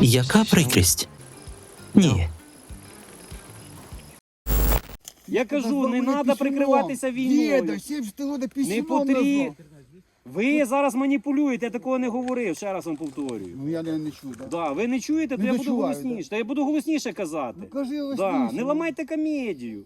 Яка прикрість? Ні. Я кажу, не треба прикриватися війною. 70 года Не письмо потрібно. Ви зараз маніпулюєте, я такого не говорив, ще раз вам повторюю. Ну я не, не чую, да? Да, ви не чуєте, то Не я буду дочуваю, голосніше. Та я буду голосніше казати. Ну кажи ось Да, не ламайте комедію.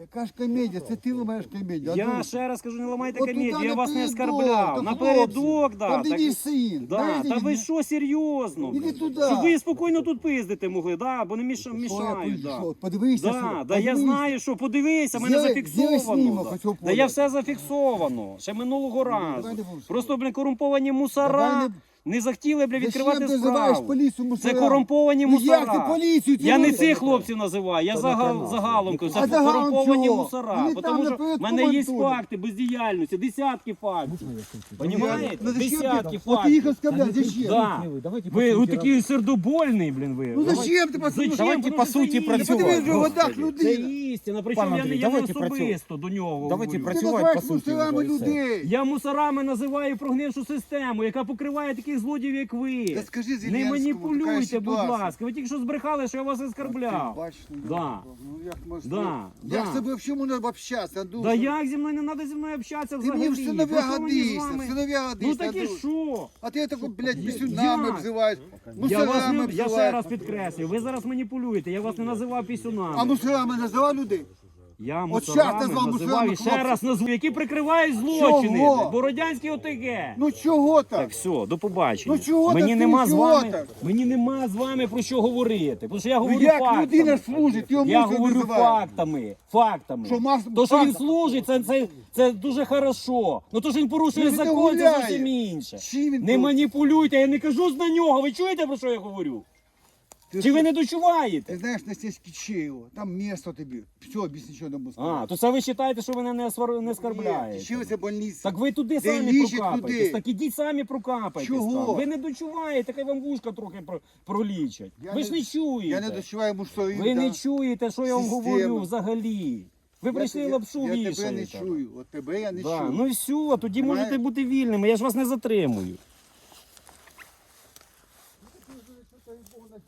Яка ж комедія? Це ти ламаєш комедію. а Я друг? ще раз кажу, не ламайте От комедію, туди я вас не напередок, оскарбляв. Напередок, да. Там так- іди син. Да, та ви що, серйозно? Іди блін? туди. Щоб ви спокійно тут пиздити могли, да, бо не міша- мішають. Да. прийшов? Подивися. Да, що, да, я подивися. знаю, що подивися, мене зафіксовано. знімок да. оцього Да я все зафіксовано, ще минулого разу. давай не будемо. Просто, блін, корумповані мусора Давай не захотіли, бля, відкривати справу. поліцію Це корумповані Ну як ти поліцію Я не цих хлопців називаю, я загал, загалом кажу, А це загалом корумповані чого? мусора. Вони Тому там що наперед в мене є коментують. факти бездіяльності, десятки фактів. Понімаєте? Ну зачем Десятки ти? От ти їх фактів. оскорбляєш, зачем? Да. Ви ви такі сердобольний, блін, ви. Ну зачем ти по суті? Зачем? Давайте по суті Ти працювати. вже в годах Це людина. істина, причому Пан я не, Андрій, я не давайте особисто до нього Давайте говорю. Ти Працювати називаєш по суті мусорами людей. Я мусорами називаю прогнившу систему, яка покриває таких злодіїв, як ви. Та скажи Не Зеленському, така маніпулюйте, будь ситуація. ласка. Ви тільки що збрехали, що я вас оскарбляв. Ти бачиш, ну, Да. Ну як можна? Да, Як да. з тобою в чому треба общатися, дуже? Да як зі мною не треба зі мною общатися Ти взагалі? мені в синовя Про що мені з годишся, вами? в Ну годишся. так і Андрюш. що? А ти таку, блядь, пісюнами Як? обзиваєш. Я, вас Мусорами не, я ще обзиваєш. раз підкреслюю, ви зараз маніпулюєте, я вас не називав пісюнами. А мусорами називав людей? Я От щас мусорами і ще раз назву, які прикривають злочини. Чого? Бородянські ОТГ. Ну чого так? Так, все, до побачення. Ну чого мені так, нема з чого вами, так? мені нема з вами про що говорити. Тому що я Ну говорю як фактами. людина служить, його Я мусор говорю називають. фактами. Фактами. Що мас- то, що він фактами. служить, це, це, це дуже хорошо. Ну то, що він порушує Ну, він закон, це гуляє. зовсім інше. Чим він Не порушує? маніпулюйте, я не кажу на нього. Ви чуєте про що я говорю? Ти Чи ви не дочуваєте? Ти знаєш на стільки Чеєво, там місто тобі. Все, більш нічого не буде. А, то це ви вважаєте, що мене не, свар... не оскарбляєте? Чеєво це больниця. Так ви туди Де самі людей. Так ідіть самі прокапайтесь. Чого? Там. Ви не дочуваєте, хай вам вушка трохи про- пролічать. Я ви ж не чуєте. Я не дочуваю мусорів. Ви не чуєте, що я вам Система. говорю взагалі. Ви прийшли лапшу Я тебе не чую. От тебе я не Да. чую. Ну і все, тоді Мене- можете бути вільними, я ж вас не затримую.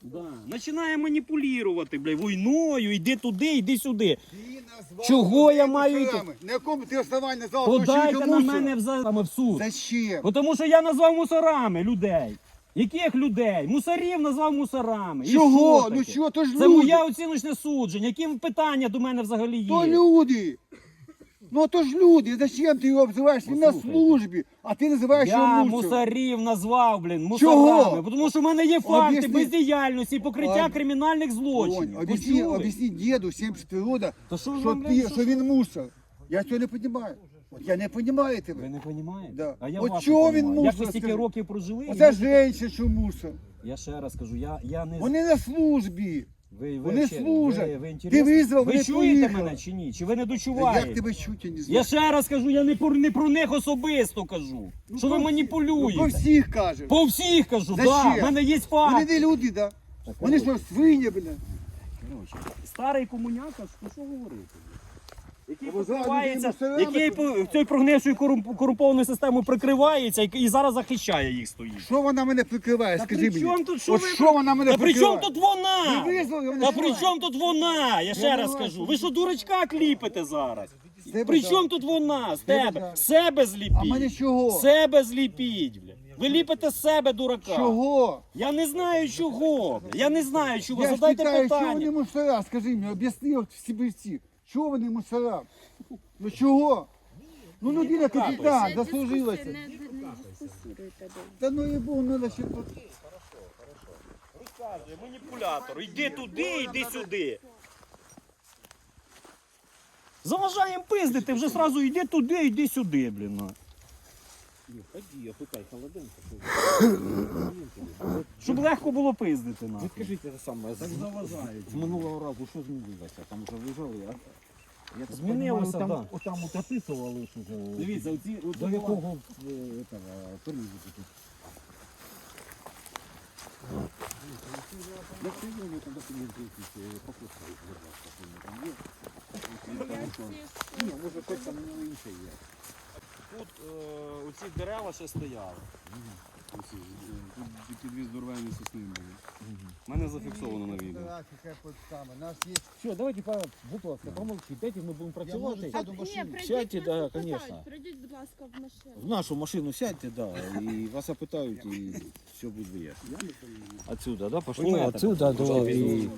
Да. Починає маніпулювати, бля, війною, йди туди, йди сюди. Ти назвав Чого я маю мусорами. На якому ти основанні назвав Подайте на мене в, за- саме в суд. Зачем? Бо Тому що я назвав мусорами людей. Яких людей? Мусорів назвав мусорами. І Чого? Ну таке? чого? То ж Це люди. моє оціночне судження. Які питання до мене взагалі є? То люди. Ну то ж люди, зачем ти його обзиваєш? Він на Послухайте. службі, а ти називаєш Я його мусором. мусорів назвав, блін, Чого? мусорами. Тому що в мене є факти Об'ясни. бездіяльності і покриття Об- кримінальних злочинів. об'ясні, Почули? об'ясні діду 70 рода, То що що, вам, ти, блін, що він мусор. Я цього не розумію. От я не розумію Ви тебе. не розумієте? Да. А я От вас чого не він понімаю. Як мусор, ви стільки скажи? років прожили? і Оце ви- женщина, що мусор. Я ще раз кажу, я, я не... Вони на службі. Ви, ви, вони ще- служать. Ви, ви, Ти визвав, ви вони чуєте поїхали. мене чи ні? Чи ви не дочуваєте? Як тебе чуть, я не знаю. Я ще раз кажу, я не про, не про них особисто кажу. що ви Ну, маніпулюєте. по всіх кажеш. По всіх кажу, так. да, в мене є Вони факт. не люди, да? Вони що, свині, блядь? Старий комуняка, що, що говорити? Який людина який по- цією прогнившою корумп- корумпованою системою прикривається і, і зараз захищає їх стоїть. Що вона мене прикриває, скажи при мені? чому тут, що От ви- що вона мене Та при прикриває? чому тут вона? Ви визвали, Та що? при чому тут вона? Я ще раз знаю. Ви що дурачка кліпите зараз? При чому тут вона? З тебе? Себе зліпіть. А мене чого? Себе зліпіть, бля. Ви ліпите з себе дурака. Чого? Я не знаю чого. бля. Я не знаю чого. Я ж Задайте питаю, чого питання. вони мусора? Скажи мені, об'ясни от всі бивці. Чого вони мусора? Ну чого? Ну людина капітан, заслужилася. Не, не дискусіруйте. Та ну і Бог, треба ще тут. Розказує, маніпулятор. Йди туди, йди сюди. Заважаємо пиздити, вже сразу йди туди, йди сюди, блін. На. Щоб легко було пиздити на. Скажіть те саме, з, з минулого разу що змінилося? Там вже лежали, а? Я так Змінилося, понімаю, да. там, Отам от описували, що вже... Дивіться, оці, оці До якого е, этого, періоду тут? Як прийдемо, там документи якісь е, будь ласка, що вони там є. Ні, може щось там ну, інше є. Тут оці дерева ще стояли. Оці, тут підвіз дурвені сосни були. У мене зафіксовано на відео. У нас є Все, давайте, па- будь ласка, помолчіть, дайте ми будемо Я можу працювати. сяду в машину. Сядьте, да, конечно. Прийдіть, будь ласка, в машину. В нашу машину сядьте, да, і вас опитають, і все буде вияснено. Отсюда, да, пошло? Поймете, Отсюда, потім. да, і...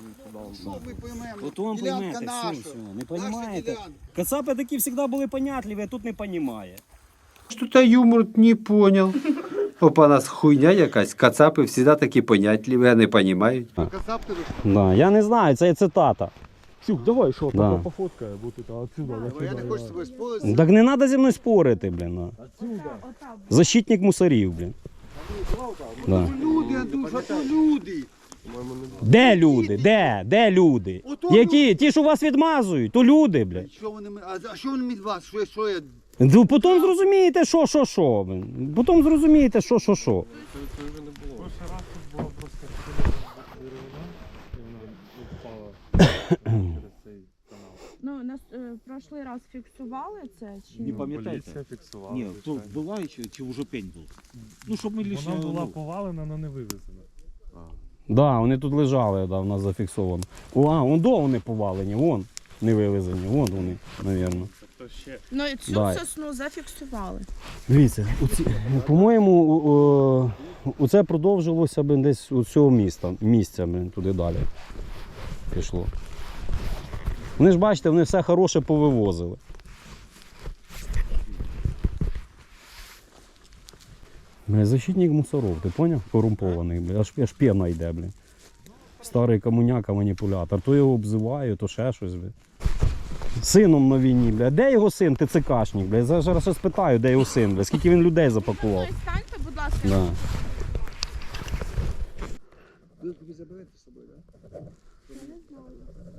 Що ми поймемо? От вам Ділянка поймете, наша. все, все, не Наша розумієте. ділянка. Кацапи такі завжди були понятливі, а тут не розуміє. Что-то юмор не понял. Опа, нас хуйня якась. Кацапи всегда такі понятливі, а не розуміють. Ти. Да, я не знаю, це цитата. Сюк, давай, що, Да. пофоткає, бо тут отсюда, Я не хочу з тобою споритися. Так не треба зі мною спорити, блін. а. Защитник мусорів, блін. Да. Люди, Антуша, то люди. Де люди? Де? Де люди? Ото Які? Ті, що вас відмазують, то люди, блядь. Що вони, ми- а, а що вони від вас? Що, я- що я? Ну, потім зрозумієте, що, що, що. Потім зрозумієте, що, що, що. Ну, нас е, в прошлий раз фіксували це чи Не ні? пам'ятаєте? фіксувала. Ні, то була чи, чи вже пень був? Ну, щоб ми лише... Вона була ну, повалена, але не вивезена. Да, вони тут лежали, да, у нас зафіксовано. О, а, вон до вони повалені, вон не вивезені, вон вони, навірно. Ну і цю Да. сосну зафіксували. Дивіться, оці, по-моєму, о, о, це продовжилося б десь у цього міста, місця блін, туди далі пішло. Вони ж бачите, вони все хороше повивозили. Бля, защитник мусоров, ти поняв? Корумпований, бля. Аж, аж пена йде, блін. Старий комуняка маніпулятор. То його обзиваю, то ще щось, бля. Сином на війні, бля. Де його син? ТЦКшник, бля. Я зараз ще спитаю, де його син, бля. Скільки він людей запакував. Ну станьте, будь ласка. Да. Вилки заберете з собою, так?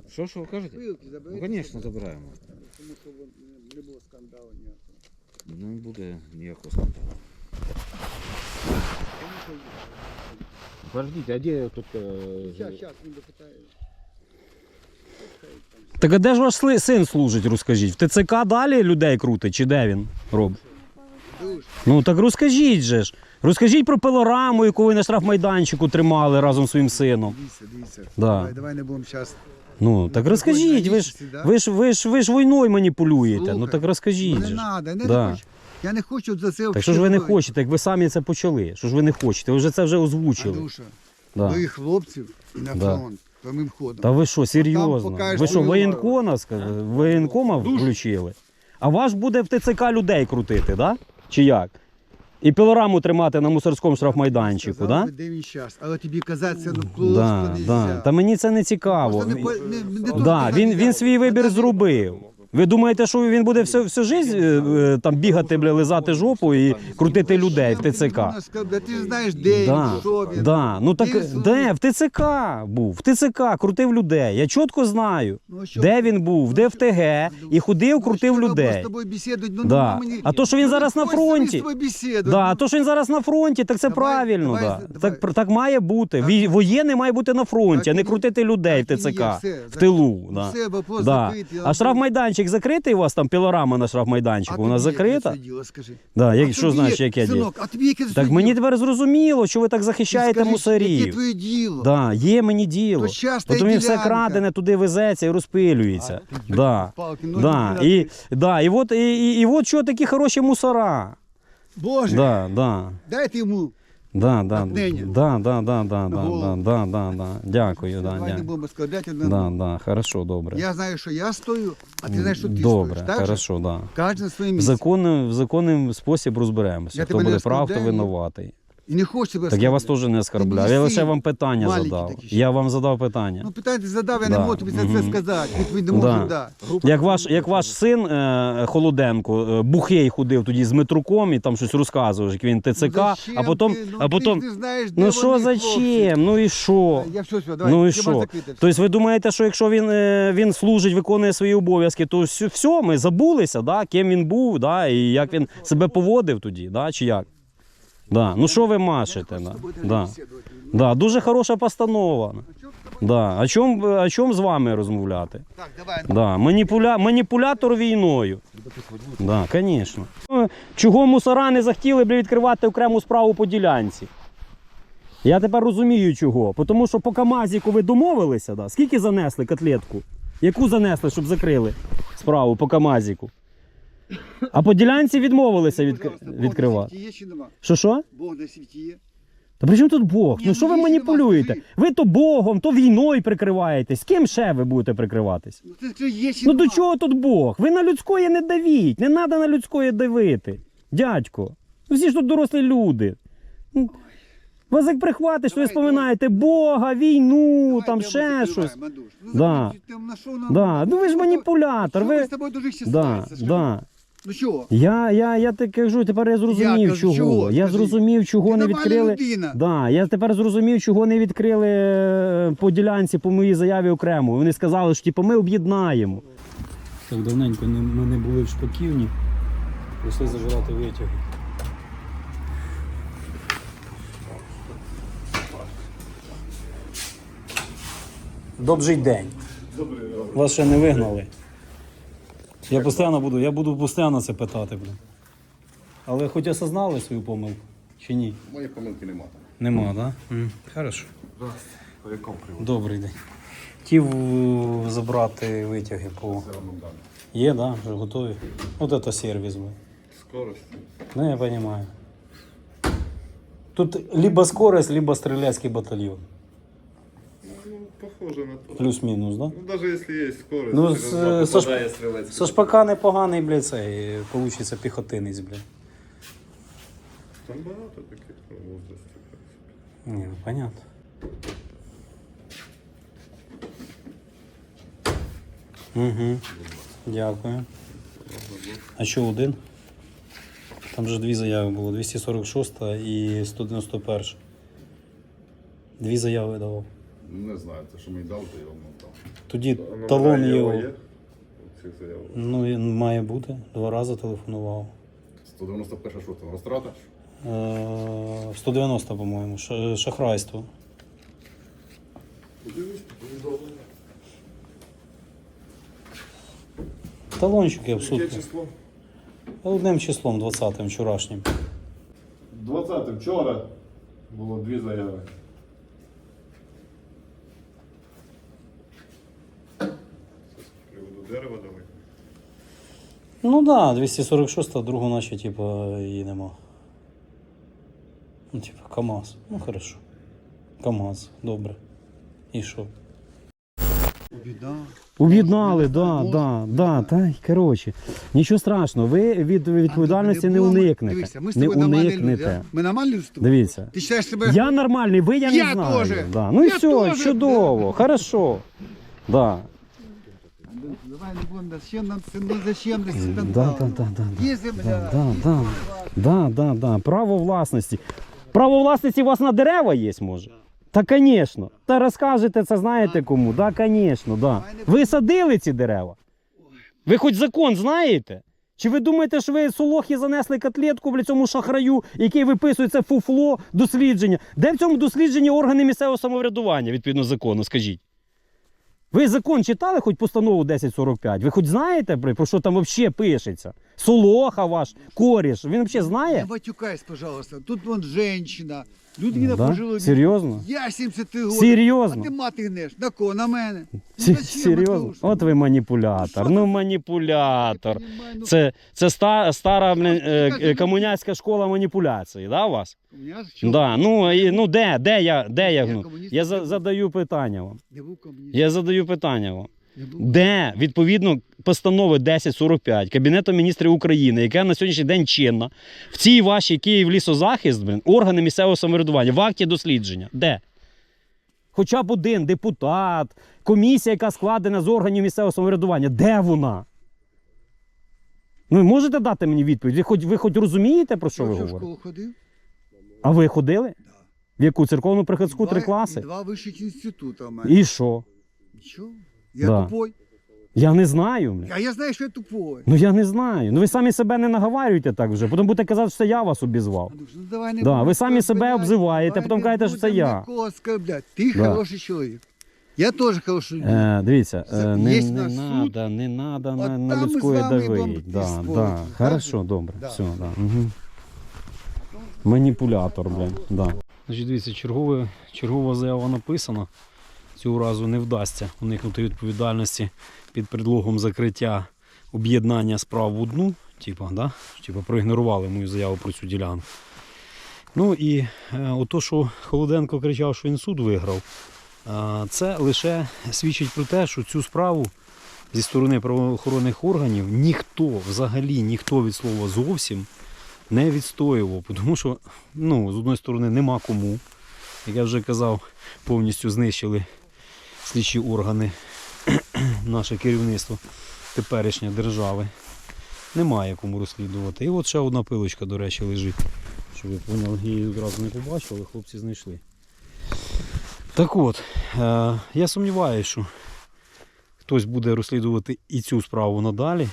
Що, що ви кажете? Вилки Ну, заберете? звісно, забираємо. Тому що не- не було скандалу ніякого. Ну, Не буде ніякого скандалу. Подождите, а де тут... е, Щас, щас, він допитає. Так а де ж ваш син служить, розкажіть? В ТЦК далі людей крутить, чи де він робить? Ну так розкажіть же ж. Розкажіть про пилораму, яку ви на штрафмайданчику тримали разом з своїм сином. Дивіться, дивіться. Да. Давай, давай не будемо зараз. Ну так розкажіть, ви ж ви ж ви ж ви ж війною маніпулюєте. Ну так розкажіть. Не же ж. треба, не Да. хочу. Я не хочу за це Так що ж ви не хочете, як ви самі це почали? Що ж ви не хочете? Ви вже це вже озвучили. Андрюша, Да. моїх хлопців і на Да. фронт прямим ходом. Та ви що, серйозно? покажеш Ви що, свою воєнкона сказали? Воєнкома включили? А ваш буде в ТЦК людей крутити, да? Чи як? І пілораму тримати на мусорському штрафмайданчику, Сказав да? би, Де він зараз? Але тобі казати це ну Да, да. Та мені це не цікаво. Не, не, не Да, він, він свій вибір зробив. Ви думаєте, що він буде всю, всю життя е, е, там бігати, бля, лизати жопу і крутити людей в ТЦК? Ти ж знаєш, де Да, він, що він. да. Ну так де? В ТЦК був. В ТЦК крутив людей. Я чітко знаю. Ну? Де він був, де в ТГ, і ходив, Ну, крутив людей. Ну, Да. ну, А то, що він Ну, зараз на фронті. Да, а Ну, то, що він зараз на фронті, так це правильно. да. Так, так має бути. Воєнний має бути на фронті, а не крутити людей в ТЦК, в тилу. Да. Да. А штрафмайданчик закритий у вас там пілорама на штрафмайданчику? Вона закрита? це діло, скажи? Да, як, А що значить, як, яке діло? Синок, а тобі яке це Так діло? мені тепер зрозуміло, що ви так захищаєте скажи, Яке мусорів. твоє діло? Да, є мені діло. То й все ділянка. крадене туди везеться і розпилюється. Да. Палки, ну, Да. ну, І, да, і, от, і, і, і от що такі хороші мусора. Боже, Да, да. дайте йому. Да, да, да, да, да, да, да, Голову. да, да, да. Дякую, да, Давай не дякую. будемо складати одне. Да, да, хорошо, добре. Я знаю, що я стою, а ти знаєш, що ти Добре, стоїш. Так же? хорошо, да. Кожен на своєму В місці. законний, в законний спосіб розберемося. Я Хто тебе не буде прав, хто оскорбляю. винуватий. І не хочу тебе Так я вас оскорбляти. теж не оскорбляв. Я лише вам питання задав. ще. Я вам задав питання. Ну, питання ти задав, я Да. не можу тобі це все Мгм. сказати. Відповідь не Да. можу дати. Як ваш, як ваш син е, Холоденко е, бухей ходив тоді з Метруком і там щось розказував, як він ТЦК, Ну, зачем а потім. ти? Ну, а потім ти ж не знаєш, де ну що вони, хлопці. зачем? Ну і що? Я все, все, давай, Ну і тема що? закрита. Тобто ви думаєте, що якщо він, е, він служить, виконує свої обов'язки, то все, все ми забулися, да, ким він був, да, і як він себе поводив тоді, да, чи як? Да. Ну що ви машете? Да. Да. Да. Дуже хороша постанова. Да. А чому а чом з вами розмовляти? Так, давай. Да. Маніпуля... Маніпулятор війною. Да, звісно. Чого мусора не захотіли б відкривати окрему справу по ділянці? Я тепер розумію чого. Тому що по Камазіку ви домовилися, да? скільки занесли котлетку? Яку занесли, щоб закрили справу по Камазіку? А по ділянці відмовилися від... Відкривати. є чи нема? Що що? Бог на світі є. Та при чому тут Бог? Ні, Ну ну що ви є ще маніпулюєте? вас, Ви то Богом, то війною прикриваєтесь. З ким ще ви будете прикриватись? Ну ти скажи, є чи Ну до нема? чого тут Бог? Ви на людської не давіть. Не треба на людської давити. Дядько. Ну всі ж тут дорослі люди. Ну, Вас як прихватиш, то ви Давай, споминаєте Бога, війну, Давай там ще щось. Мандуш. Ну, Да. на що нам? Да. Ну ви ж маніпулятор. Що ми Ви... з тобою дуже ще Да, да. Ну чого? Я, я, я так кажу, тепер я зрозумів, кажу, чого. чого, Я скажи? зрозумів, чого Ти не нормальна відкрили. людина. Да, я тепер зрозумів, чого не відкрили е, по ділянці по моїй заяві окремо. Вони сказали, що типу, ми об'єднаємо. Так давненько не- ми не були в шпаківні. Прийшли забирати витяги. Добрий день. Вас ще не вигнали. Я постійно буду, я буду постійно це питати, блін. Але хоч осознали свою помилку чи ні? Моєї помилки нема там. Нема, так? Да? Mm. Хорошо. Добрий день. Хотів е, забрати витяги по. Є, так, да? вже готові. От це сервіс. бо. Скорость. Ну, я розумію. Тут либо скорость, либо стрілецький батальйон. Похоже на то. Плюс-мінус? Да? Ну, даже если есть скорость, Ну, ну, с- с, со попадає стрілець. Со шпака непоганий, блядь, цей, получиться піхотинець, блядь. Там багато таких ну, возрастів. Ні, ну понятно. Угу. Дякую. А що один? Там же дві заяви було: 246 і 191. Дві заяви давав. Не знаю, це що мені дав, то я вам дав. Тоді Ну, талон його. є? Цих. Ну, він має бути. Два рази телефонував. 191 що там, розтрата? Е, 190, по-моєму, ша- шахрайство. Талончик я в суд. Яке число? Одним числом, 20-м, вчорашнім. 20 вчора було дві заяви. З приводу дерева давай. Ну так, да, 246, а другу наче, типа, її нема. Ну, типа, КАМАЗ. Ну, хорошо. КАМАЗ, добре. І що? Об'єднали, да, да, да, та й коротше. Нічого страшного, ви від відповідальності не уникнете. Дивися, ми з Не тобою нормальні люди. уникнете. Ми нормальні з тобою? Дивіться. Ти вважаєш себе... Я нормальний, ви я не Я знаю. теж. Да. Ну і Я все, теж. чудово, хорошо. Да. Давай не будемо, зачем нам ну зачем нам це Да, да, да, да, да. Є земля. Да, да, да, да, да. Право власності. Право власності у вас на дерева є, може? Та, звісно. Та розкажете це знаєте кому? Да, звісно, да. Ви садили ці дерева? Ви хоч закон знаєте? Чи ви думаєте, що ви солохи занесли котлетку в цьому шахраю, який виписує це фуфло дослідження? Де в цьому дослідженні органи місцевого самоврядування відповідно закону? Скажіть. Ви закон читали хоч постанову 1045? Ви хоч знаєте, про що там взагалі пишеться? Солоха ваш, коріш, він взагалі Не знає? матюкайся, пожалуйста. Тут вон женщина. Людина Да? пожила. Серйозно? Я 73 роки. Серйозно? А ти мати гнеш. На кого? На мене. Ну, Сі- зачем, Серйозно? Матюша? От ви маніпулятор. Ну, Ну маніпулятор. Я понімаю, ну, Це, це ста, стара блін, е, е, ну, комуняцька школа маніпуляції, да, у вас? Чого? Да, ну, і, ну де, де я, де я, Я ну, комуніст я за, задаю питання вам. Не був комуніст. Я задаю питання вам. Де відповідно постанови 1045 Кабінету міністрів України, яка на сьогоднішній день чинна, в цій вашій Київ лісозахист, блин, органи місцевого самоврядування, в акті дослідження. Де? Хоча б один депутат, комісія, яка складена з органів місцевого самоврядування. Де вона? Ну, можете дати мені відповідь? Ви хоч, ви хоч розумієте, про що Ти ви в говорите? школу ходив? А ви ходили? В яку церковну приходську три класи? Два вищих інститути у мене. І що? Нічого. Я Да. тупой. Я не знаю. бля. А я знаю, що я тупой. Ну я не знаю. Ну ви самі себе не наговарюєте так вже. Потім будете казати, що це я вас обізвав. Андрюш, ну давай не Да, будемо ви самі себе оскорблять, обзиваєте, давай потім не кажете, що це будемо я. Нікого оскорблять. Ти Да. хороший чоловік. Я теж хороший чоловік. Е, дивіться, е, не, є не наш суд. надо, не надо От на, там на ми з людської вами давить. Да, спорити, да. так? Хорошо, добре. Да. Все, да. Угу. Маніпулятор, блін. Да. Значить, дивіться, чергове, чергова заява написана. Цього разу не вдасться уникнути відповідальності під предлогом закриття об'єднання справ в одну. Типа, да? Типа проігнорували мою заяву про цю ділянку. Ну і е, ото, що Холоденко кричав, що він суд виграв, це лише свідчить про те, що цю справу зі сторони правоохоронних органів ніхто, взагалі ніхто від слова зовсім не відстоював. Тому що ну, з одної сторони нема кому. Як я вже казав, повністю знищили слідчі органи, наше керівництво теперішнє держави. Немає кому розслідувати. І от ще одна пилочка, до речі, лежить. Щоб ви поняли, її одразу не побачив, але хлопці знайшли. Так от, е, я сумніваюся, що хтось буде розслідувати і цю справу надалі.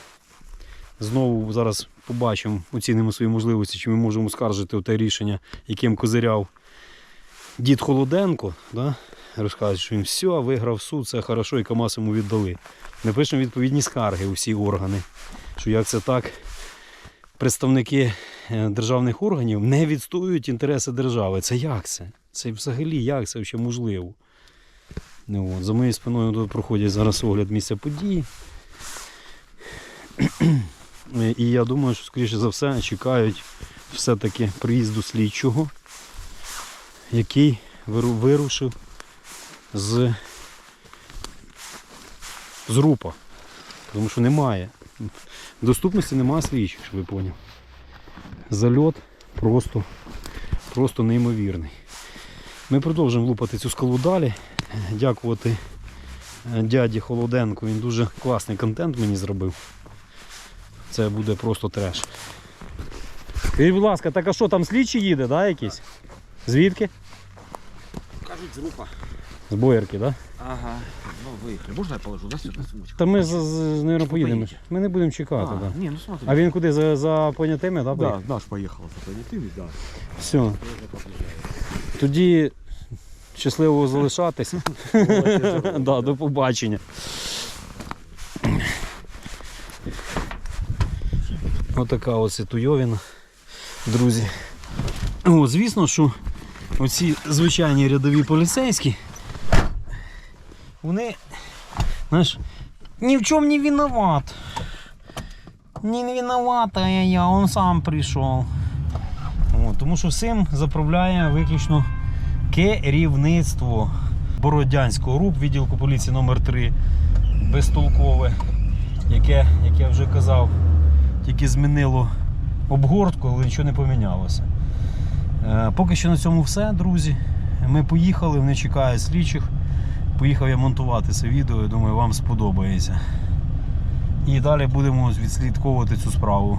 Знову зараз побачимо, оцінимо свої можливості, чи ми можемо скаржити те рішення, яким козиряв дід Холоденко. Да? Розказує, що він все, виграв суд, все хорошо, і КАМАЗ йому віддали. Ми пишемо відповідні скарги у всі органи, що як це так, представники е, державних органів не відстоюють інтереси держави. Це як це? Це взагалі як це ще можливо? Ну, от, за моєю спиною тут проходять зараз огляд місця події. Е, І я думаю, що, скоріше за все, чекають все-таки приїзду слідчого, який вирушив з, з РУПа. Тому що немає. Доступності немає слідчих, щоб ви поняли. Зальот просто, просто неймовірний. Ми продовжуємо лупати цю скалу далі. Дякувати е, дяді Холоденку. Він дуже класний контент мені зробив. Це буде просто треш. Скажіть, будь ласка, так а що там слідчий їде, да, якийсь? Звідки? Кажуть, з рупа. З боярки, так? Да? Ага. Ну, виїхали. Можна я положу, да, сюди сумочку? Та ми, з, з, наверно, поїдемо. поїдете? Ми не будемо чекати. Да. ні, ну смотри. А він куди? За, за понятими, так? Да, наш поїхав за понятими, да. Все. Тоді щасливо залишатись. да, до побачення. Отака ось туйовіна, друзі. О, звісно, що оці звичайні рядові поліцейські, вони, знаєш, ні в чому не виноват. Не виновата я, я, он сам прийшов. От, тому що всім заправляє виключно керівництво Бородянського РУП, відділку поліції номер 3 безтолкове, яке, як я вже казав, тільки змінило обгортку, але нічого не помінялося. Е, поки що на цьому все, друзі. Ми поїхали, вони чекають слідчих. Поїхав я монтувати це відео, я думаю, вам сподобається. І далі будемо відслідковувати цю справу.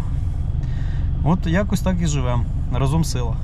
От якось так і живемо. Разом сила.